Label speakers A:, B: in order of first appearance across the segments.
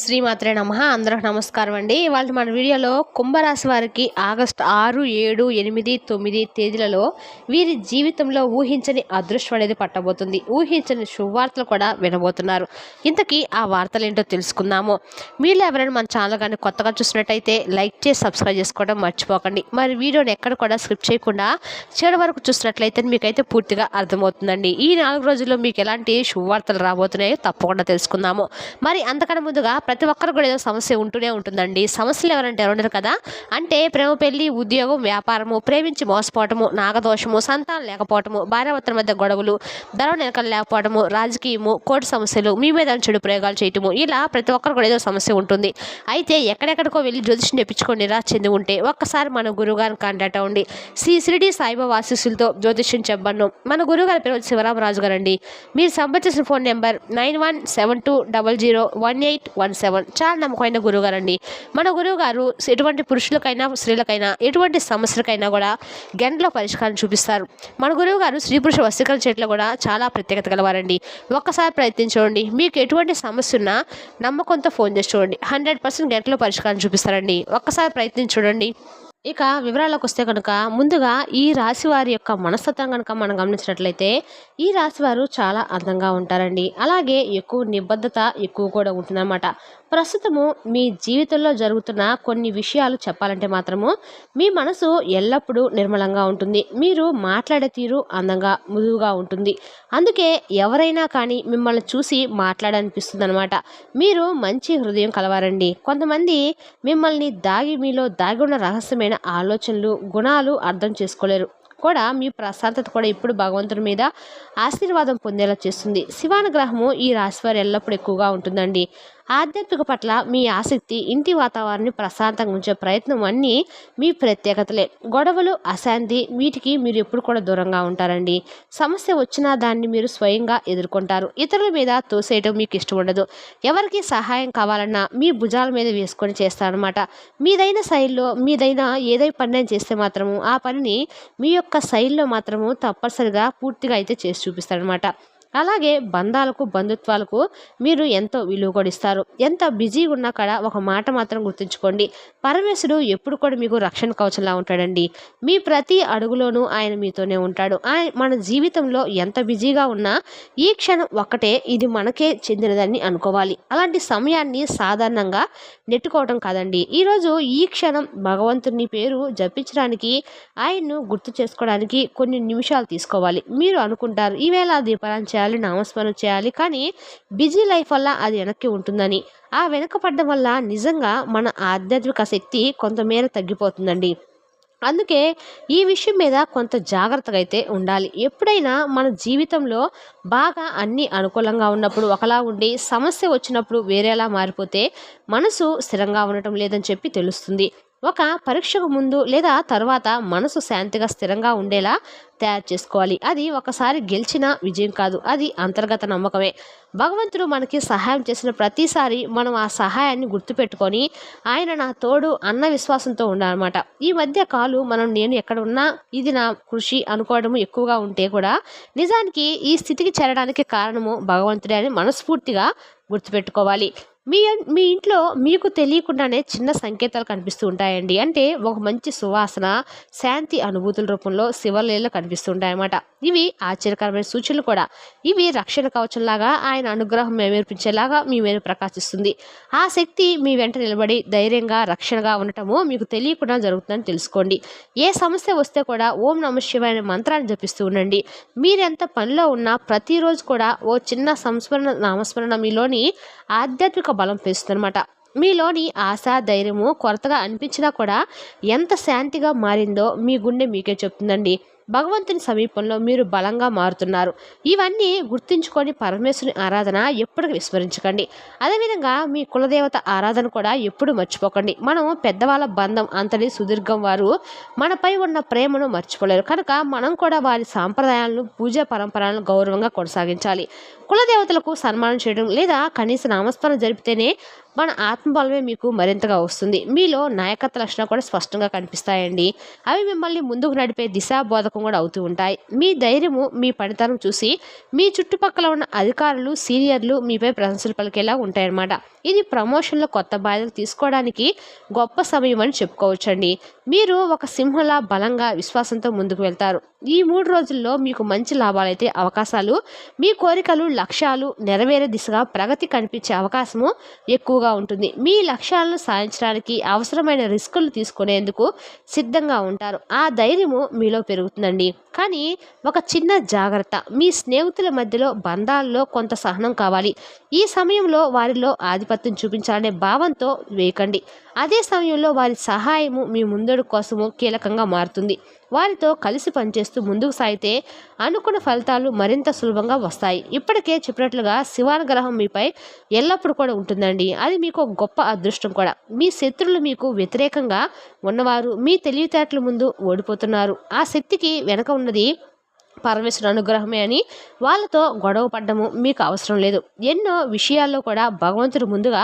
A: శ్రీమాత్రే నమ. అందరికి నమస్కారం అండి. ఇవాళ మన వీడియోలో కుంభరాశి వారికి ఆగస్టు ఆరు ఏడు ఎనిమిది తొమ్మిది తేదీలలో వీరి జీవితంలో ఊహించని అదృష్టం అనేది పట్టబోతుంది. ఊహించని శుభవార్తలు కూడా వినబోతున్నారు. ఇంతకీ ఆ వార్తలు ఏంటో తెలుసుకుందాము. మీరు ఎవరైనా మన ఛానల్ కానీ కొత్తగా చూసినట్టయితే లైక్ చేసి సబ్స్క్రైబ్ చేసుకోవడం మర్చిపోకండి. మరి వీడియోని ఎక్కడ కూడా స్క్రిప్ట్ చేయకుండా చివరి వరకు చూసినట్లయితే మీకైతే పూర్తిగా అర్థమవుతుందండి. ఈ నాలుగు రోజుల్లో మీకు ఎలాంటి శుభవార్తలు రాబోతున్నాయో తప్పకుండా తెలుసుకుందాము. మరి అంతకన్నా ముందుగా ప్రతి ఒక్కరు కూడా ఏదో సమస్య ఉంటూనే ఉంటుందండి. సమస్యలు ఎవరంటే ఎవరు కదా? అంటే ప్రేమ పెళ్ళి ఉద్యోగం వ్యాపారము ప్రేమించి మోసపోవటము నాగదోషము సంతానం లేకపోవటము భార్యాభర్తల మధ్య గొడవలు ధనం నిలకలు లేకపోవటము రాజకీయము కోర్టు సమస్యలు మీ మీద చెడు ప్రయోగాలు చేయటము ఇలా ప్రతి ఒక్కరు కూడా ఏదో సమస్య ఉంటుంది. అయితే ఎక్కడెక్కడికో వెళ్ళి జ్యోతిష్యం తెప్పించుకొని నిరాశ చెంది ఉంటే ఒక్కసారి మన గురువుగారిని కాంటాక్ట్ అవ్వండి. శ్రీ షిరిడి సాయిబాబా ఆశీస్సులతో జ్యోతిష్యం చెప్పను మన గురువుగారి పేరు శివరామరాజు గారండి. మీరు సంబంధించిన phone number nine one seven two double zero one eight one seven చాలా నమ్మకమైన గురువుగారు అండి మన గురువుగారు ఎటువంటి పురుషులకైనా స్త్రీలకైనా ఎటువంటి సమస్యలకైనా కూడా గంటలో పరిష్కారం చూపిస్తారు. మన గురువుగారు స్త్రీ పురుష వస్త్రీకరణ చెట్లు కూడా చాలా ప్రత్యేకత గలవారండి. ఒక్కసారి ప్రయత్నించండి మీకు ఎటువంటి సమస్య ఉన్నా నమ్మకంతో ఫోన్ చేసి చూడండి. హండ్రెడ్ పర్సెంట్ గంటలో పరిష్కారం చూపిస్తారండి. ఒక్కసారి ప్రయత్నించి చూడండి. ఇక వివరాలకు వస్తే కనుక ముందుగా ఈ రాశి వారి యొక్క మనస్తత్వం కనుక మనం గమనించినట్లయితే ఈ రాశి వారు చాలా అందంగా ఉంటారండి. అలాగే ఎక్కువ నిబద్ధత ఎక్కువ కూడా ఉంటుందన్నమాట. ప్రస్తుతము మీ జీవితంలో జరుగుతున్న కొన్ని విషయాలు చెప్పాలంటే మాత్రము మీ మనసు ఎల్లప్పుడూ నిర్మలంగా ఉంటుంది. మీరు మాట్లాడే తీరు అందంగా మృదువుగా ఉంటుంది. అందుకే ఎవరైనా కానీ మిమ్మల్ని చూసి మాట్లాడనిపిస్తుంది అనమాట మీరు మంచి హృదయం కలవారండి. కొంతమంది మిమ్మల్ని దాగి మీలో దాగి ఉన్న రహస్యమైన ఆలోచనలు గుణాలు అర్థం చేసుకోలేరు. కూడా మీ ప్రశాంతత కూడా ఇప్పుడు భగవంతుడి మీద ఆశీర్వాదం పొందేలా చేస్తుంది. శివానుగ్రహము ఈ రాశివారు ఎల్లప్పుడూ ఎక్కువగా ఉంటుందండి. ఆధ్యాత్మిక పట్ల మీ ఆసక్తి ఇంటి వాతావరణాన్ని ప్రశాంతంగా ఉంచే ప్రయత్నం అన్నీ మీ ప్రత్యేకతలే. గొడవలు అశాంతి వీటికి మీరు ఎప్పుడు కూడా దూరంగా ఉంటారండి. సమస్య వచ్చినా దాన్ని మీరు స్వయంగా ఎదుర్కొంటారు. ఇతరుల మీద తోసేయటం మీకు ఇష్టం ఉండదు. ఎవరికి సహాయం కావాలన్నా మీ భుజాల మీద వేసుకొని చేస్తారనమాట మీదైన శైలిలో మీదైన ఏదైనా పని చేస్తే మాత్రము ఆ పనిని మీ యొక్క శైలిలో మాత్రము తప్పనిసరిగా పూర్తిగా అయితే చేసి చూపిస్తారనమాట అలాగే బంధాలకు బంధుత్వాలకు మీరు ఎంతో విలువ కూడా ఇస్తారు ఎంత బిజీగా ఉన్నా కూడా ఒక మాట మాత్రం గుర్తుంచుకోండి. పరమేశ్వరుడు ఎప్పుడు కూడా మీకు రక్షణ కవచంలా ఉంటాడండి. మీ ప్రతి అడుగులోనూ ఆయన మీతోనే ఉంటాడు. ఆయన మన జీవితంలో ఎంత బిజీగా ఉన్నా ఈ క్షణం ఒక్కటే ఇది మనకే చెందినదని అనుకోవాలి. అలాంటి సమయాన్ని సాధారణంగా నెట్టుకోవటం కాదండి. ఈరోజు ఈ క్షణం భగవంతుని పేరు జపించడానికి ఆయన్ను గుర్తు చేసుకోవడానికి కొన్ని నిమిషాలు తీసుకోవాలి. మీరు అనుకుంటారు ఈవేళ దీపాలను చేయాలి నామస్మరణ చేయాలి. కానీ బిజీ లైఫ్ వల్ల అది వెనక్కి ఉంటుందని. ఆ వెనకపడడం వల్ల నిజంగా మన ఆధ్యాత్మిక శక్తి కొంతమేర తగ్గిపోతుందండి. అందుకే ఈ విషయం మీద కొంత జాగ్రత్తగా అయితే ఉండాలి. ఎప్పుడైనా మన జీవితంలో బాగా అన్నీ అనుకూలంగా ఉన్నప్పుడు ఒకలా ఉండి సమస్య వచ్చినప్పుడు వేరేలా మారిపోతే మనసు స్థిరంగా ఉండటం లేదని చెప్పి తెలుస్తుంది. ఒక పరీక్షకు ముందు లేదా తర్వాత మనసు శాంతిగా స్థిరంగా ఉండేలా తయారు చేసుకోవాలి. అది ఒకసారి గెలిచిన విజయం కాదు. అది అంతర్గత నమ్మకమే. భగవంతుడు మనకి సహాయం చేసిన ప్రతిసారి మనం ఆ సహాయాన్ని గుర్తుపెట్టుకొని ఆయన నా తోడు అన్న విశ్వాసంతో ఉండాలన్నమాట. ఈ మధ్య కాలు మనం నేను ఎక్కడ ఉన్నా ఇది నా కృషి అనుకోవడము ఎక్కువగా ఉంటే కూడా నిజానికి ఈ స్థితికి చేరడానికి కారణము భగవంతుడే అని మనస్ఫూర్తిగా గుర్తుపెట్టుకోవాలి. మీ మీ ఇంట్లో మీకు తెలియకుండానే చిన్న సంకేతాలు కనిపిస్తూ ఉంటాయండి. అంటే ఒక మంచి సువాసన శాంతి అనుభూతుల రూపంలో శివలీల కనిపిస్తుంటాయి అన్నమాట ఇవి ఆశ్చర్యకరమైన సూచనలు కూడా. ఇవి రక్షణ కవచంలాగా ఆయన అనుగ్రహం మేమేర్పించేలాగా మీ మీద ప్రకాశిస్తుంది. ఆ శక్తి మీ వెంట నిలబడి ధైర్యంగా రక్షణగా ఉండటము మీకు తెలియకుండా జరుగుతుందని తెలుసుకోండి. ఏ సమస్య వస్తే కూడా ఓం నమ శివాయ అనే మంత్రాన్ని జపిస్తూ ఉండండి. మీరెంత పనిలో ఉన్నా ప్రతిరోజు కూడా ఓ చిన్న సంస్మరణ నామస్మరణ మీలోని ఆధ్యాత్మిక బలం పెంచుతుందన్నమాట మీలోని ఆశ ధైర్యము కొరతగా అనిపించినా కూడా ఎంత శాంతిగా మారిందో మీ గుండె మీకే చెప్తుందండి. భగవంతుని సమీపంలో మీరు బలంగా మారుతున్నారు. ఇవన్నీ గుర్తుంచుకొని పరమేశ్వరుని ఆరాధన ఎప్పుడు విస్మరించకండి. అదేవిధంగా మీ కులదేవత ఆరాధన కూడా ఎప్పుడు మర్చిపోకండి. మనం పెద్దవాళ్ళ బంధం అంతటి సుదీర్ఘం వారు మనపై ఉన్న ప్రేమను మర్చిపోలేరు. కనుక మనం కూడా వారి సాంప్రదాయాలను పూజా పరంపరలను గౌరవంగా కొనసాగించాలి. కులదేవతలకు సన్మానం చేయడం లేదా కనీస నామస్మరణ జరిపితేనే మన ఆత్మబలమే మీకు మరింతగా వస్తుంది. మీలో నాయకత్వ లక్షణాలు కూడా స్పష్టంగా కనిపిస్తాయండి. అవి మిమ్మల్ని ముందుకు నడిపే దిశాబోధకం కూడా అవుతూ ఉంటాయి. మీ ధైర్యము మీ పనితనం చూసి మీ చుట్టుపక్కల ఉన్న అధికారులు సీనియర్లు మీపై ప్రశంసలు పలికేలా ఉంటాయన్నమాట. ఇది ప్రమోషన్లో కొత్త బాధ్యతలు తీసుకోవడానికి గొప్ప సమయం అని చెప్పుకోవచ్చండి. మీరు ఒక సింహలా బలంగా విశ్వాసంతో ముందుకు వెళ్తారు. ఈ మూడు రోజుల్లో మీకు మంచి లాభాలైతే అవకాశాలు మీ కోరికలు లక్ష్యాలు నెరవేరే దిశగా ప్రగతి కనిపించే అవకాశము ఎక్కువగా ఉంటుంది. మీ లక్ష్యాలను సాధించడానికి అవసరమైన రిస్కులు తీసుకునేందుకు సిద్ధంగా ఉంటారు. ఆ ధైర్యము మీలో పెరుగుతుందండి. కానీ ఒక చిన్న జాగ్రత్త మీ స్నేహితుల మధ్యలో బంధాల్లో కొంత సహనం కావాలి. ఈ సమయంలో వారిలో ఆధిపత్యం చూపించాలనే భావంతో వేయకండి అదే సమయంలో వారి సహాయము మీ ముందడు కోసము కీలకంగా మారుతుంది. వారితో కలిసి పనిచేస్తూ ముందుకు సాగితే అనుకున్న ఫలితాలు మరింత సులభంగా వస్తాయి. ఇప్పటికే చెప్పినట్లుగా శివానుగ్రహం మీపై ఎల్లప్పుడూ కూడా ఉంటుందండి. అది మీకు గొప్ప అదృష్టం కూడా. మీ శత్రువులు మీకు వ్యతిరేకంగా ఉన్నవారు మీ తెలివితేటల ముందు ఓడిపోతున్నారు. ఆ శక్తికి వెనక ఉన్నది పరమేశ్వర అనుగ్రహమే అని వాళ్ళతో గొడవ పడ్డము మీకు అవసరం లేదు. ఎన్నో విషయాల్లో కూడా భగవంతుడు ముందుగా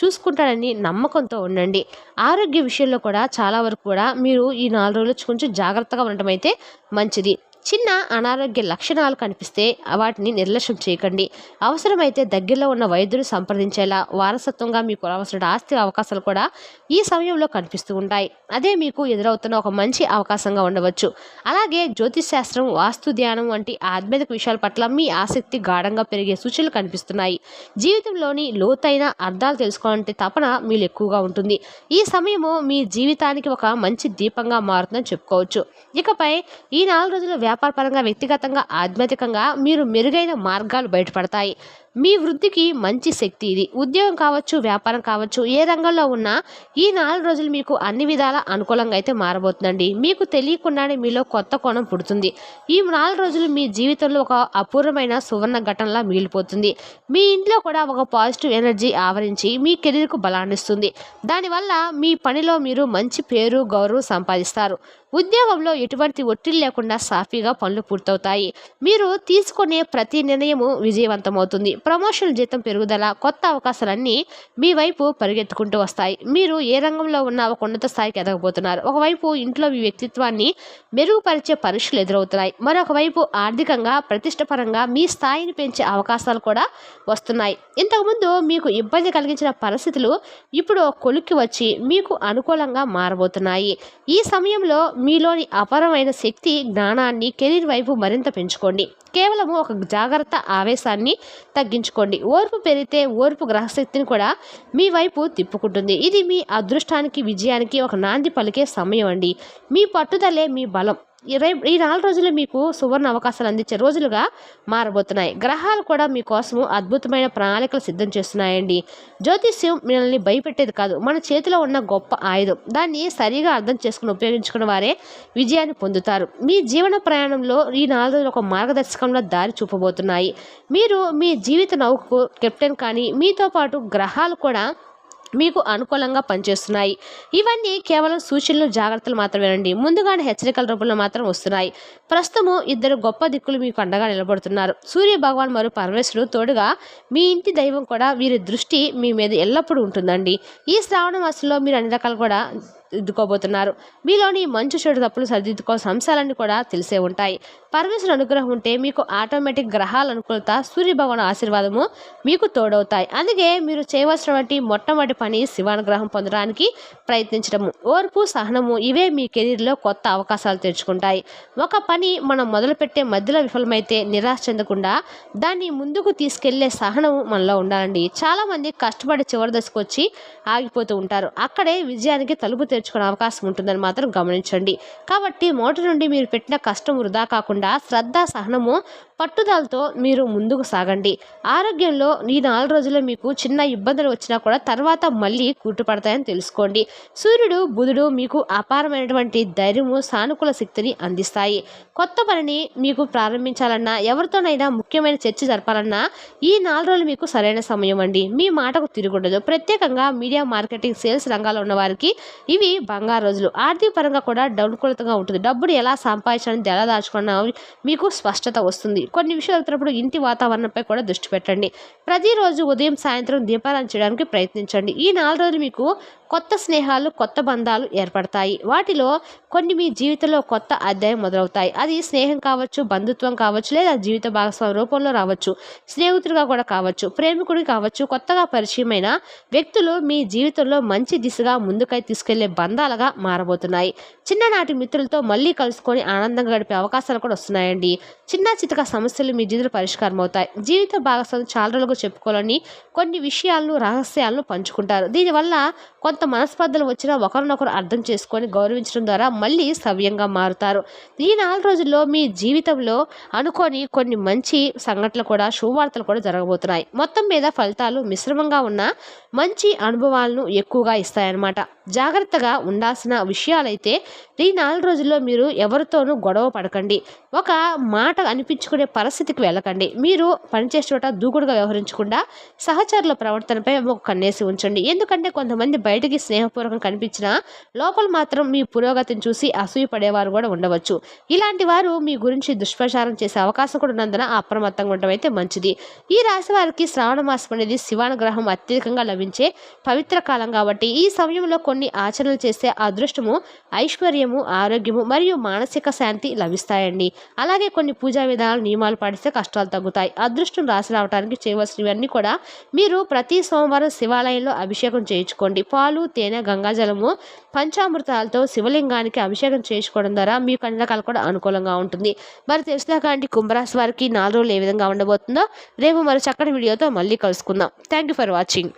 A: చూసుకుంటాడని నమ్మకంతో ఉండండి. ఆరోగ్య విషయంలో కూడా చాలా వరకు కూడా మీరు ఈ నాలుగు రోజులు కొంచెం జాగ్రత్తగా ఉండటం అయితే మంచిది. చిన్న అనారోగ్య లక్షణాలు కనిపిస్తే వాటిని నిర్లక్ష్యం చేయకండి. అవసరమైతే దగ్గరలో ఉన్న వైద్యులు సంప్రదించేలా వారసత్వంగా మీకు రావాల్సిన ఆస్తి అవకాశాలు కూడా ఈ సమయంలో కనిపిస్తూ ఉంటాయి. అదే మీకు ఎదురవుతున్న ఒక మంచి అవకాశంగా ఉండవచ్చు. అలాగే జ్యోతిష్ శాస్త్రం వాస్తు ధ్యానం వంటి ఆధ్యాత్మిక విషయాల పట్ల మీ ఆసక్తి గాఢంగా పెరిగే సూచనలు కనిపిస్తున్నాయి. జీవితంలోని లోతైన అర్థాలు తెలుసుకోవాలంటే తపన మీరు ఎక్కువగా ఉంటుంది. ఈ సమయము మీ జీవితానికి ఒక మంచి దీపంగా మారుతుందని చెప్పుకోవచ్చు. ఇకపై ఈ నాలుగు రోజుల వ్యాపారపరంగా వ్యక్తిగతంగా ఆధ్యాత్మికంగా మీరు మెరుగైన మార్గాలు బయటపడతాయి. మీ వృద్ధికి మంచి శక్తి ఇది. ఉద్యోగం కావచ్చు వ్యాపారం కావచ్చు ఏ రంగంలో ఉన్నా ఈ నాలుగు రోజులు మీకు అన్ని విధాల అనుకూలంగా అయితే మారబోతుందండి. మీకు తెలియకుండానే మీలో కొత్త కోణం పుడుతుంది. ఈ నాలుగు రోజులు మీ జీవితంలో ఒక అపూర్వమైన సువర్ణ ఘటనలా మిగిలిపోతుంది. మీ ఇంట్లో కూడా ఒక పాజిటివ్ ఎనర్జీ ఆవరించి మీ కెరీర్కు బలాన్నిస్తుంది దానివల్ల మీ పనిలో మీరు మంచి పేరు గౌరవం సంపాదిస్తారు. ఉద్యోగంలో ఎటువంటి ఒత్తిడి లేకుండా సాఫీగా పనులు పూర్తవుతాయి. మీరు తీసుకునే ప్రతి నిర్ణయము విజయవంతమవుతుంది. ప్రమోషన్ జీతం పెరుగుదల కొత్త అవకాశాలన్నీ మీ వైపు పరిగెత్తుకుంటూ వస్తాయి. మీరు ఏ రంగంలో ఉన్న ఒక ఉన్నత స్థాయికి ఎదగబోతున్నారు. ఒకవైపు ఇంట్లో మీ వ్యక్తిత్వాన్ని మెరుగుపరిచే పరీక్షలు ఎదురవుతున్నాయి. మరొకవైపు ఆర్థికంగా ప్రతిష్టపరంగా మీ స్థాయిని పెంచే అవకాశాలు కూడా వస్తున్నాయి. ఇంతకుముందు మీకు ఇబ్బంది కలిగించిన పరిస్థితులు ఇప్పుడు కొలిక్కి వచ్చి మీకు అనుకూలంగా మారబోతున్నాయి. ఈ సమయంలో మీలోని అపరమైన శక్తి జ్ఞానాన్ని కెరీర్ వైపు మరింత పెంచుకోండి. కేవలం ఒక జాగ్రత్త ఆవేశాన్ని తగ్గించుకోండి. ఓర్పు పెరిగితే ఓర్పు గ్రహశక్తిని కూడా మీ వైపు తిప్పుకుంటుంది. ఇది మీ అదృష్టానికి విజయానికి ఒక నాంది పలికే సమయం అండి. మీ పట్టుదలే మీ బలం. ఈ ఈ నాలుగు రోజులు మీకు సువర్ణ అవకాశాలు అందించే రోజులుగా మారబోతున్నాయి. గ్రహాలు కూడా మీకోసము అద్భుతమైన ప్రణాళికలు సిద్ధం చేస్తున్నాయండి. జ్యోతిష్యం మిమ్మల్ని భయపెట్టేది కాదు మన చేతిలో ఉన్న గొప్ప ఆయుధం. దాన్ని సరిగా అర్థం చేసుకుని ఉపయోగించుకున్న వారే విజయాన్ని పొందుతారు. మీ జీవన ప్రయాణంలో ఈ నాలుగు రోజులు ఒక మార్గదర్శకంలో దారి చూపబోతున్నాయి. మీరు మీ జీవిత నౌకకు కెప్టెన్ కానీ మీతో పాటు గ్రహాలు కూడా మీకు అనుకూలంగా పనిచేస్తున్నాయి. ఇవన్నీ కేవలం సూచనలు జాగ్రత్తలు మాత్రమేనండి ముందుగానే హెచ్చరికల రూపంలో మాత్రం వస్తున్నాయి. ప్రస్తుతము ఇద్దరు గొప్ప దిక్కులు మీకు అండగా నిలబడుతున్నారు. సూర్య భగవాన్ మరియు పరమేశ్వరుడు తోడుగా మీ ఇంటి దైవం కూడా వీరి దృష్టి మీ మీద ఎల్లప్పుడూ ఉంటుందండి. ఈ శ్రావణ మాసంలో మీరు అన్ని రకాలు కూడా దిద్దుకోబోతున్నారు మీలోని మంచు చెడు తప్పులు సరిదిద్దుకోవాల్సిన అంశాలన్నీ కూడా తెలిసే ఉంటాయి. పరమేశ్వర అనుగ్రహం ఉంటే మీకు ఆటోమేటిక్ గ్రహాల అనుకూలత సూర్యభగవాన్ ఆశీర్వాదము మీకు తోడవుతాయి. అందుకే మీరు చేయవలసినటువంటి మొట్టమొదటి పని శివానుగ్రహం పొందడానికి ప్రయత్నించడము. ఓర్పు సహనము ఇవే మీ కెరీర్లో కొత్త అవకాశాలు తెచ్చుకుంటాయి. ఒక పని మనం మొదలుపెట్టే మధ్యలో విఫలమైతే నిరాశ చెందకుండా దాన్ని ముందుకు తీసుకెళ్ళే సహనము మనలో ఉండాలండి. చాలామంది కష్టపడి చివరి దశకు వచ్చి ఆగిపోతూ ఉంటారు. అక్కడే విజయానికి తలుపు తెరుచుకునే అవకాశం ఉంటుందని మాత్రం గమనించండి. కాబట్టి మొదటి నుండి మీరు పెట్టిన కష్టం వృధా కాకుండా శ్రద్ధ సహనము పట్టుదలతో మీరు ముందుకు సాగండి. ఆరోగ్యంలో ఈ నాలుగు రోజుల్లో మీకు చిన్న ఇబ్బందులు వచ్చినా కూడా తర్వాత మళ్ళీ కూటుపడతాయని తెలుసుకోండి. సూర్యుడు బుధుడు మీకు అపారమైనటువంటి ధైర్యము సానుకూల శక్తిని అందిస్తాయి. కొత్త పనిని మీకు ప్రారంభించాలన్నా ఎవరితోనైనా ముఖ్యమైన చర్చ జరపాలన్నా ఈ నాలుగు రోజులు మీకు సరైన సమయం అండి. మీ మాటకు తిరుగుండదు. ప్రత్యేకంగా మీడియా మార్కెటింగ్ సేల్స్ రంగాల్లో ఉన్న వారికి ఇవి బంగారు రోజులు. ఆర్థిక పరంగా కూడా డౌన్కూలతగా ఉంటుంది. డబ్బును ఎలా సంపాదించాలని ఎలా దాచుకున్నా మీకు స్పష్టత వస్తుంది. కొన్ని విషయాలు వెళ్తున్నప్పుడు ఇంటి వాతావరణంపై కూడా దృష్టి పెట్టండి. ప్రతిరోజు ఉదయం సాయంత్రం దీపారాధన చేయడానికి ప్రయత్నించండి. ఈ నాలుగు రోజులు మీకు కొత్త స్నేహాలు కొత్త బంధాలు ఏర్పడతాయి. వాటిలో కొన్ని మీ జీవితంలో కొత్త అధ్యాయం మొదలవుతాయి. అది స్నేహం కావచ్చు బంధుత్వం కావచ్చు లేదా జీవిత భాగస్వామి రూపంలో రావచ్చు స్నేహితుడిగా కూడా కావచ్చు ప్రేమికుడు కావచ్చు కొత్తగా పరిచయమైన వ్యక్తులు మీ జీవితంలో మంచి దిశగా ముందుకై తీసుకెళ్ళే బంధాలుగా మారబోతున్నాయి. చిన్ననాటి మిత్రులతో మళ్ళీ కలుసుకొని ఆనందంగా గడిపే అవకాశాలు కూడా వస్తున్నాయండి. చిన్న చితక సమస్యలు మీ జీవితంలో పరిష్కారం అవుతాయి జీవిత భాగస్వామి చాలా రోజులుగా చెప్పుకోవాలని కొన్ని విషయాలను రహస్యాలను పంచుకుంటారు. దీనివల్ల కొంత మనస్పర్ధలు వచ్చినా ఒకరినొకరు అర్థం చేసుకొని గౌరవించడం ద్వారా మళ్ళీ సవ్యంగా మారుతారు. ఈ నాలుగు రోజుల్లో మీ జీవితంలో అనుకోని కొన్ని మంచి సంఘటనలు కూడా శుభవార్తలు కూడా జరగబోతున్నాయి. మొత్తం మీద ఫలితాలు మిశ్రమంగా ఉన్న మంచి అనుభవాలను ఎక్కువగా ఇస్తాయన్నమాట. జాగ్రత్తగా ఉండాల్సిన విషయాలైతే ఈ నాలుగు రోజుల్లో మీరు ఎవరితోనూ గొడవ పడకండి. ఒక మాట అనిపించుకునే పరిస్థితికి వెళ్ళకండి. మీరు పనిచేసే చోట దూకుడుగా వ్యవహరించకుండా సహచరుల ప్రవర్తనపై ఒక కన్నేసి ఉంచండి. ఎందుకంటే కొంతమంది బయటికి స్నేహపూర్వకం కనిపించినా లోపల మాత్రం మీ పురోగతిని చూసి అసూయ పడేవారు కూడా ఉండవచ్చు. ఇలాంటి వారు మీ గురించి దుష్ప్రచారం చేసే అవకాశం కూడా ఉన్నందున అప్రమత్తంగా ఉండటం అయితే మంచిది. ఈ రాశి వారికి శ్రావణ మాసం అనేది శివానుగ్రహం అత్యధికంగా లభించే పవిత్ర కాలం కాబట్టి ఈ సమయంలో కొన్ని ఆచరణ ఆచరణలు చేస్తే అదృష్టము ఐశ్వర్యము ఆరోగ్యము మరియు మానసిక శాంతి లభిస్తాయండి. అలాగే కొన్ని పూజా విధానాలు నియమాలు పాటిస్తే కష్టాలు తగ్గుతాయి. అదృష్టం రాసి రావడానికి చేయవలసినవన్నీ కూడా మీరు ప్రతి సోమవారం శివాలయంలో అభిషేకం చేయించుకోండి. పాలు తేనె గంగాజలము పంచామృతాలతో శివలింగానికి అభిషేకం చేయించుకోవడం ద్వారా మీకు అన్ని రకాలు కూడా అనుకూలంగా ఉంటుంది. మరి తెలిసిన కుంభరాశి వారికి నాలుగు రోజులు ఏ విధంగా ఉండబోతుందో రేపు మరో చక్కటి వీడియోతో మళ్ళీ కలుసుకుందాం. Thank you for watching